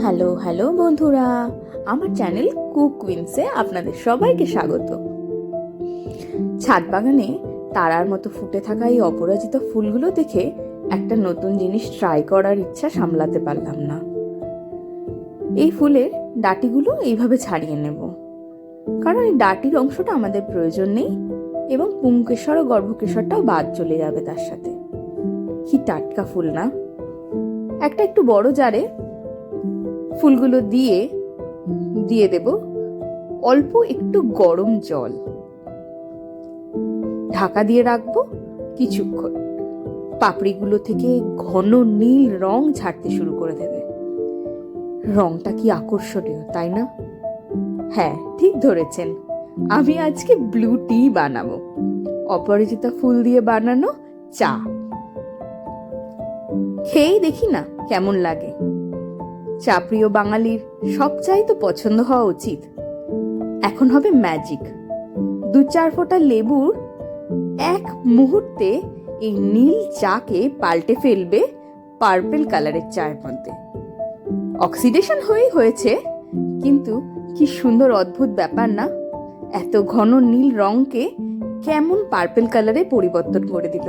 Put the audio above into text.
Hello hello বন্ধুরা, আমার channel cook কুইন্সে আপনাদের সবাইকে স্বাগত। ছাদ বাগানে তারার মতো ফুটে থাকা এই অপরাজিত ফুলগুলো দেখে একটা নতুন জিনিস ট্রাই করার ইচ্ছা সামলাতে পারলাম না। এই ফুলের ডাটিগুলো এইভাবে ছাড়িয়ে নেব। কারণ এই ডাটির অংশটা আমাদের প্রয়োজন নেই এবং পুংকেশর ও গর্ভকেশরটাও বাদ চলে যাবে তার সাথে। কি টাটকা ফুল না? একটা একটু বড় জারে ফুলগুলো দিয়ে দিয়ে দেব। অল্প একটু গরম জল। ঢাকা দিয়ে রাখব কিছুক্ষণ। পাপড়িগুলো থেকে ঘন নীল রং ছাড়তে শুরু করে দেবে। রংটা কি আকর্ষণীয়, তাই না? হ্যাঁ ঠিক ধরেছেন। আমি আজকে ব্লু টি বানাবো। অপরাজিতা ফুল দিয়ে বানানো চা। খেয়েই দেখি না কেমন লাগে। চা প্রিয় বাঙালির সব চাই তো পছন্দ হওয়া উচিত। এখন হবে ম্যাজিক দু চার ফোঁটা লেবুর এক মুহূর্তে এই নীল চাকে পাল্টে ফেলবে পার্পেল কালারের চায়ের মধ্যে। অক্সিডেশন হয়েই হয়েছে, কিন্তু কি সুন্দর অদ্ভুত ব্যাপার না? এত ঘন নীল রংকে কেমন পার্পেল কালারে পরিবর্তন করে দিল।